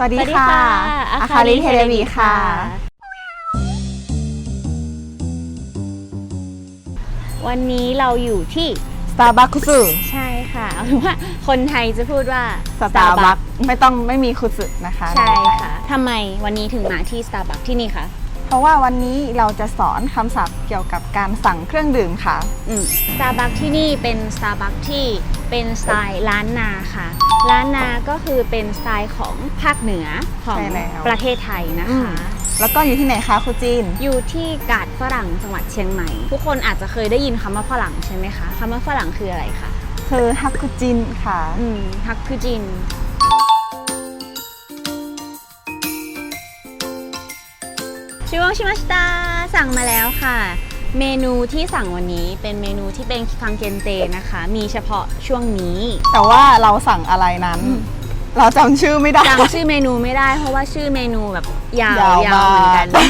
สวัสดีสวัสดีค่ะค่ะอาคาริเทเลวีค่ะ วันนี้เราอยู่ที่สตาร์บัคคุสึใช่ค่ะเอาเป็นว่าคนไทยจะพูดว่าสตาร์บัค Starbucks ไม่ต้องไม่มีคุสึนะคะ ใช่ค่ะทำไมวันนี้ถึงมาที่ Starbucks ที่นี่คะ เพราะว่าวันนี้เราจะสอนคำศัพท์เกี่ยวกับการสั่งเครื่องดื่มค่ะอืม Starbucks ที่นี่เป็น Starbucks ที่ เป็นสไตล์ล้านนาค่ะ ล้านนาก็คือเป็นสไตล์ของภาคเหนือของใช่แล้ว ประเทศไทยนะอืมคะ แล้วก็อยู่ที่ไหนคะครูจีน อยู่ที่กาดฝรั่งจังหวัดเชียงใหม่ ทุกคนอาจจะเคยได้ยินคำว่าฝรั่งใช่ไหมคะคำว่าฝรั่งคืออะไรคะ คือฮักคุจินค่ะ อืมฮักคือจิน ชิวงชิมาสตาสั่งมาแล้วค่ะ เมนูที่สั่งวันนี้เป็นเมนูที่เป็นคังเกนเจนะคะ มีเฉพาะช่วงนี้แต่ว่าเราสั่งอะไรนั้นอืมเราจำชื่อไม่ได้ จำชื่อเมนูไม่ได้เพราะว่าชื่อเมนูแบบยาวยาวยาวเหมือนกันมาก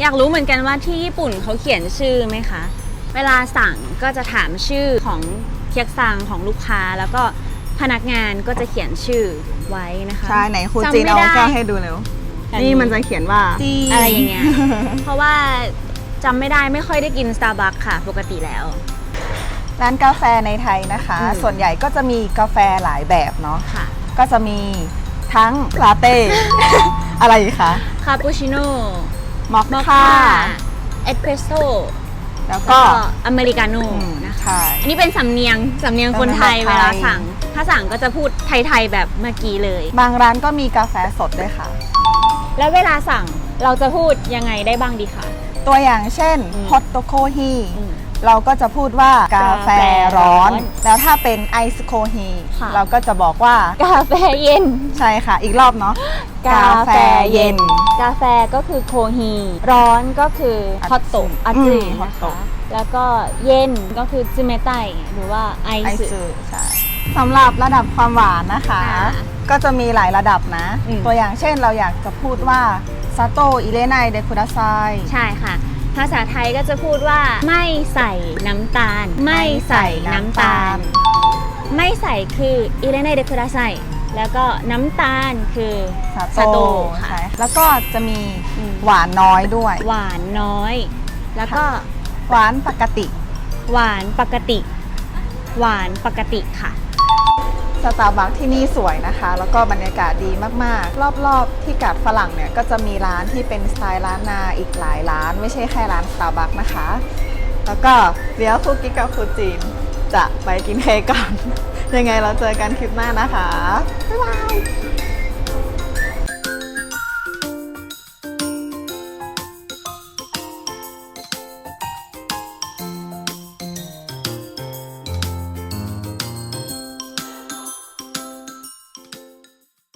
อยากรู้เหมือนกันว่าที่ญี่ปุ่นเขาเขียนชื่อไหมคะ เวลาสั่งก็จะถามชื่อของเคียกซังของลูกค้าแล้วก็พนักงานก็จะเขียนชื่อไว้นะคะใช่ไหนครูจำจีนไม่เอาได้ แก้วให้ดูเร็ว อันนี่มันจะเขียนว่าจีนอะไรอย่างเงี้ย เพราะว่า จำไม่ได้ไม่ค่อยได้กิน Starbucks ค่ะ ปกติแล้ว ร้านกาแฟในไทยนะคะ อืม ส่วนใหญ่ก็จะมีกาแฟหลายแบบเนาะค่ะ ก็จะมีทั้งลาเต้ อะไรอีกคะคาปูชิโน่มอคมอคค่าค่าเอสเพรสโซ่แล้วก็ก็อเมริกาโน่อืมนะคะ ใช่ อันนี้เป็นสำเนียง สำเนียงคนไทยสำเนีเวยงลาไทยสั่ง ถ้าสั่งก็จะพูดไทยๆแบบเมื่อกี้เลย บางร้านก็มีกาแฟสดด้วยค่ะ แล้วเวลาสั่งเราจะพูดยังไงได้บ้างดีคะ ตัวอย่างเช่นอืมฮอตโตโคฮีอืมเราก็จะพูดว่ากาแฟร้อนกาแฟร้อน แล้วถ้าเป็นไอซ์โคฮีค่ะเราก็จะบอกว่ากาแฟเย็น ใช่ค่ะ อีกรอบเนาะกาแฟเย็น กาแฟก็คือโคฮี ร้อนก็คือฮอตโตอือัมจิฮอตนะโตคะแล้วก็เย็นก็คือจิเมไตหรือว่าไอไอซ์ซ์ใช่สำหรับระดับความหวานนะคะอ่าก็จะมีหลายระดับนะอืมตัวอย่างเช่นเราอยากจะพูดว่า ซาโตอิเลไนเดคุดาไซใช่ค่ะ ภาษาไทยก็จะพูดว่า ไม่ใส่น้ำตาล ไม่ใส่น้ำตาล ไม่ใส่คืออิเลเนเดคุดาไซแล้วก็น้ำตาลคือซาซาโตโตใช่ค่ะ แล้วก็จะมีอืมหวานน้อยด้วย หวานน้อย แล้วก็หวานปกติ หวานปกติ หวานปกติค่ะ สตาร์บัคที่นี่สวยนะคะ แล้วก็บรรยากาศดีมากๆ รอบๆ ที่กาดฝรั่งเนี่ย ก็จะมีร้านที่เป็นสไตล์ร้านนาอีกหลายร้าน ไม่ใช่แค่ร้านสตาร์บัคนะคะ แล้วก็เดี๋ยวคุกกิ๊กกับครูจีนจะไปกินเค้กก่อน ยังไงเราเจอกันคลิปหน้านะคะ บ๊ายบาย